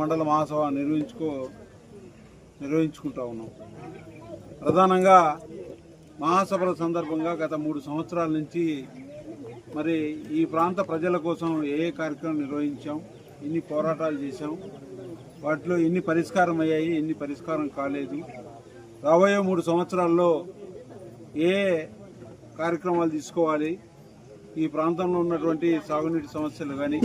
మండల మహాసభ నిర్వహించుకో నిర్వహించుకుంటా ఉన్నాం. ప్రధానంగా మహాసభల సందర్భంగా గత మూడు సంవత్సరాల నుంచి మరి ఈ ప్రాంత ప్రజల కోసం ఏ ఏ కార్యక్రమం నిర్వహించాం ఎన్ని పోరాటాలు చేశాం వాటిలో ఎన్ని పరిష్కారం అయ్యాయి ఎన్ని పరిష్కారం కాలేదు. రాబోయే మూడు సంవత్సరాల్లో ఏ కార్యక్రమాలు తీసుకోవాలి ఈ ప్రాంతంలో ఉన్నటువంటి సాగునీటి సమస్యలు కానీ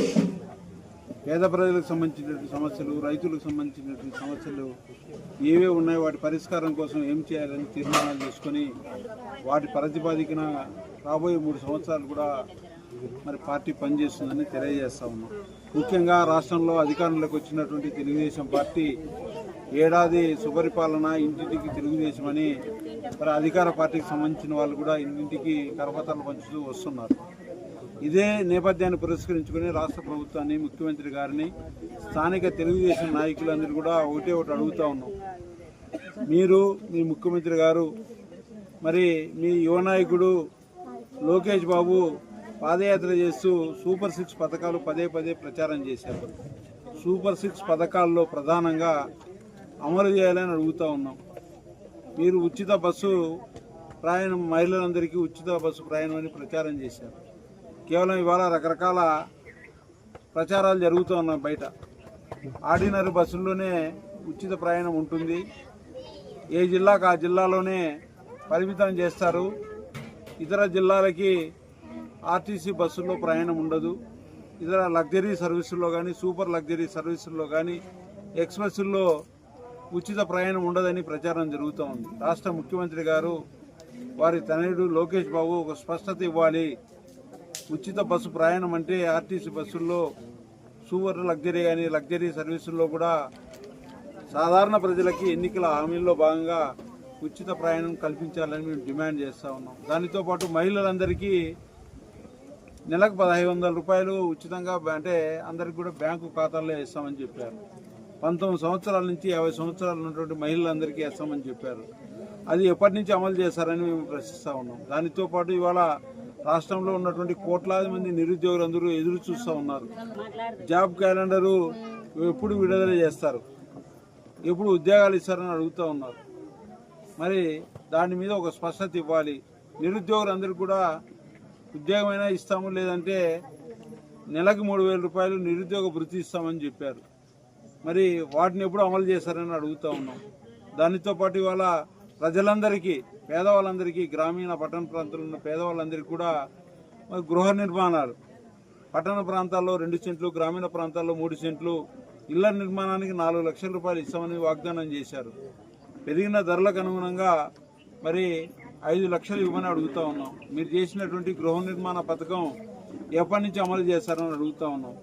పేద ప్రజలకు సంబంధించినటువంటి సమస్యలు రైతులకు సంబంధించినటువంటి సమస్యలు ఏవే ఉన్నాయో వాటి పరిష్కారం కోసం ఏం చేయాలని తీర్మానాలు చేసుకొని వాటి ప్రతిపాదికన రాబోయే మూడు సంవత్సరాలు కూడా మరి పార్టీ పనిచేస్తుందని తెలియజేస్తా ఉన్నాం. ముఖ్యంగా రాష్ట్రంలో అధికారంలోకి వచ్చినటువంటి తెలుగుదేశం పార్టీ ఏడాది సుపరిపాలన ఇంటింటికి తెలుగుదేశం అని మరి అధికార పార్టీకి సంబంధించిన వాళ్ళు కూడా ఇంటింటికి కరపత్రాలు పంచుతూ వస్తున్నారు. ఇదే నేపథ్యాన్ని పురస్కరించుకుని రాష్ట్ర ప్రభుత్వాన్ని ముఖ్యమంత్రి గారిని స్థానిక తెలుగుదేశం నాయకులందరూ కూడా ఒకటే ఒకటి అడుగుతా ఉన్నాం. మీరు మీ ముఖ్యమంత్రి గారు మరి మీ యువ నాయకుడు లోకేష్ బాబు పాదయాత్ర చేస్తూ సూపర్ సిక్స్ పథకాలు పదే పదే ప్రచారం చేశారు. సూపర్ సిక్స్ పథకాల్లో ప్రధానంగా అమలు చేయాలని అడుగుతా ఉన్నాం. మీరు ఉచిత బస్సు ప్రయాణం మహిళలందరికీ ఉచిత బస్సు ప్రయాణం అని ప్రచారం చేశారు. కేవలం ఇవాళ రకరకాల ప్రచారాలు జరుగుతూ ఉన్నాయి బయట. ఆర్డినరీ బస్సుల్లోనే ఉచిత ప్రయాణం ఉంటుంది. ఏ జిల్లాకు ఆ జిల్లాలోనే పరిమితం చేస్తారు. ఇతర జిల్లాలకి ఆర్టీసీ బస్సుల్లో ప్రయాణం ఉండదు. ఇతర లగ్జరీ సర్వీసుల్లో కానీ సూపర్ లగ్జరీ సర్వీసుల్లో కానీ ఎక్స్ప్రెస్ల్లో ఉచిత ప్రయాణం ఉండదని ప్రచారం జరుగుతూ ఉంది. రాష్ట్ర ముఖ్యమంత్రి గారు వారి తనయుడు లోకేష్ బాబు ఒక స్పష్టత ఇవ్వాలి. ఉచిత బస్సు ప్రయాణం అంటే ఆర్టీసీ బస్సుల్లో సూపర్ లగ్జరీ కానీ లగ్జరీ సర్వీసుల్లో కూడా సాధారణ ప్రజలకి ఎన్నికల హామీల్లో భాగంగా ఉచిత ప్రయాణం కల్పించాలని మేము డిమాండ్ చేస్తూ ఉన్నాం. దానితో పాటు మహిళలందరికీ నెలకు పదహైదు వందల రూపాయలు ఉచితంగా అంటే అందరికి కూడా బ్యాంకు ఖాతాల్లో వేస్తామని చెప్పారు. పంతొమ్మిది సంవత్సరాల నుంచి యాభై సంవత్సరాలు ఉన్నటువంటి మహిళలందరికీ వేస్తామని చెప్పారు. అది ఎప్పటి నుంచి అమలు చేశారని మేము ప్రశ్నిస్తూ ఉన్నాం. దానితో పాటు ఇవాళ రాష్ట్రంలో ఉన్నటువంటి కోట్లాది మంది నిరుద్యోగులందరూ ఎదురు చూస్తూ ఉన్నారు. జాబ్ క్యాలెండరు ఎప్పుడు విడుదల చేస్తారు? ఎప్పుడు ఉద్యోగాలు ఇస్తారని అడుగుతూ ఉన్నారు. మరి దాని మీద ఒక స్పష్టత ఇవ్వాలి. నిరుద్యోగులందరికీ కూడా ఉద్యోగమైనా ఇస్తాము లేదంటే నెలకు మూడు వేల రూపాయలు నిరుద్యోగ వృత్తి ఇస్తామని చెప్పారు. మరి వాటిని ఎప్పుడు అమలు చేశారని అడుగుతూ ఉన్నాం. దానితో పాటు ఇవాళ ప్రజలందరికీ పేదవాళ్ళందరికీ గ్రామీణ పట్టణ ప్రాంతాల్లో ఉన్న పేదవాళ్ళందరికీ కూడా మరి గృహ నిర్మాణాలు. పట్టణ ప్రాంతాల్లో రెండు సెంట్లు గ్రామీణ ప్రాంతాల్లో మూడు సెంట్లు ఇళ్ళ నిర్మాణానికి నాలుగు లక్షల రూపాయలు ఇస్తామని వాగ్దానం చేశారు. పెరిగిన ధరలకు అనుగుణంగా మరి ఐదు లక్షలు ఇవ్వమని అడుగుతా ఉన్నాం. మీరు చేసినటువంటి గృహ నిర్మాణ పథకం ఎప్పటి నుంచి అమలు చేస్తారని అడుగుతా ఉన్నాం.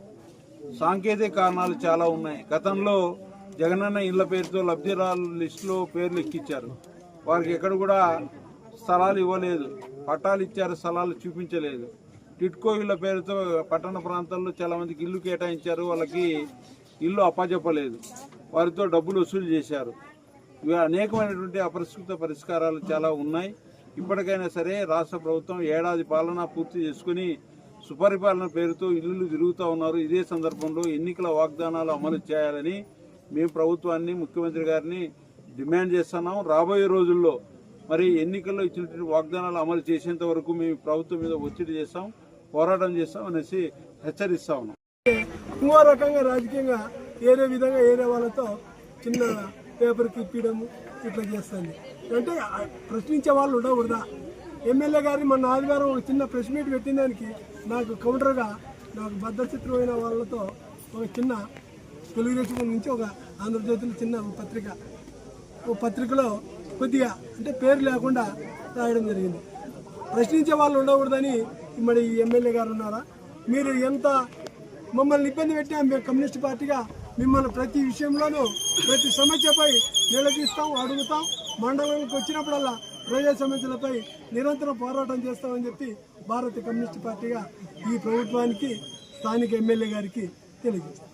సాంకేతిక కారణాలు చాలా ఉన్నాయి. గతంలో జగనన్న ఇళ్ళ పేరుతో లబ్ధిదారుల లిస్టులో పేర్లు ఎక్కించారు వారికి ఎక్కడ కూడా స్థలాలు ఇవ్వలేదు. పట్టాలు ఇచ్చారు స్థలాలు చూపించలేదు. టిట్కో ఇళ్ళ పేరుతో పట్టణ ప్రాంతాల్లో చాలా మందికి ఇల్లు కేటాయించారు. వాళ్ళకి ఇల్లు అప్పచెప్పలేదు వారితో డబ్బులు వసూలు చేశారు. ఇవి అనేకమైనటువంటి అపరిష్కృత పరిష్కారాలు చాలా ఉన్నాయి. ఇప్పటికైనా సరే రాష్ట్ర ప్రభుత్వం ఏడాది పాలన పూర్తి చేసుకుని సుపరిపాలన పేరుతో ఇల్లులు తిరుగుతూ ఉన్నారు. ఇదే సందర్భంలో ఎన్నికల వాగ్దానాలు అమలు చేయాలని మేము ప్రభుత్వాన్ని ముఖ్యమంత్రి గారిని డిమాండ్ చేస్తున్నాం రాబోయే రోజుల్లో మరి ఎన్నికల్లో ఇచ్చినటువంటి వాగ్దానాలు అమలు చేసేంత వరకు మేము ప్రభుత్వం మీద ఒత్తిడి చేస్తాం పోరాటం చేస్తాం అనేసి హెచ్చరిస్తా ఉన్నాం. ఇంకో రకంగా రాజకీయంగా ఏరే విధంగా ఏరే వాళ్ళతో చిన్న పేపర్ ఇప్పించడము ఇట్లా చేస్తుంది. అంటే ప్రశ్నించే వాళ్ళు ఉండకూడదా? ఎమ్మెల్యే గారిని మొన్న ఆదివారం ఒక చిన్న ప్రెస్ మీట్ పెట్టిన దానికి నాకు కౌంటర్గా నాకు భద్రచిత్రమైన వాళ్ళతో ఒక చిన్న తెలుగుదేశం నుంచి ఒక ఆంధ్రజ్యోతిలో చిన్న పత్రిక ఓ పత్రికలో కొద్దిగా అంటే పేరు లేకుండా రాయడం జరిగింది. ప్రశ్నించే వాళ్ళు ఉండకూడదని మరి ఈ ఎమ్మెల్యే గారు ఉన్నారా? మీరు ఎంత మమ్మల్ని ఇబ్బంది పెట్టినా మేము కమ్యూనిస్ట్ పార్టీగా మిమ్మల్ని ప్రతి విషయంలోనూ ప్రతి సమస్యపై నిలదీస్తాం అడుగుతాం. మండలానికి వచ్చినప్పుడల్లా ప్రజా సమస్యలపై నిరంతరం పోరాటం చేస్తామని చెప్పి భారత కమ్యూనిస్ట్ పార్టీగా ఈ ప్రభుత్వానికి స్థానిక ఎమ్మెల్యే గారికి తెలియజేస్తాం.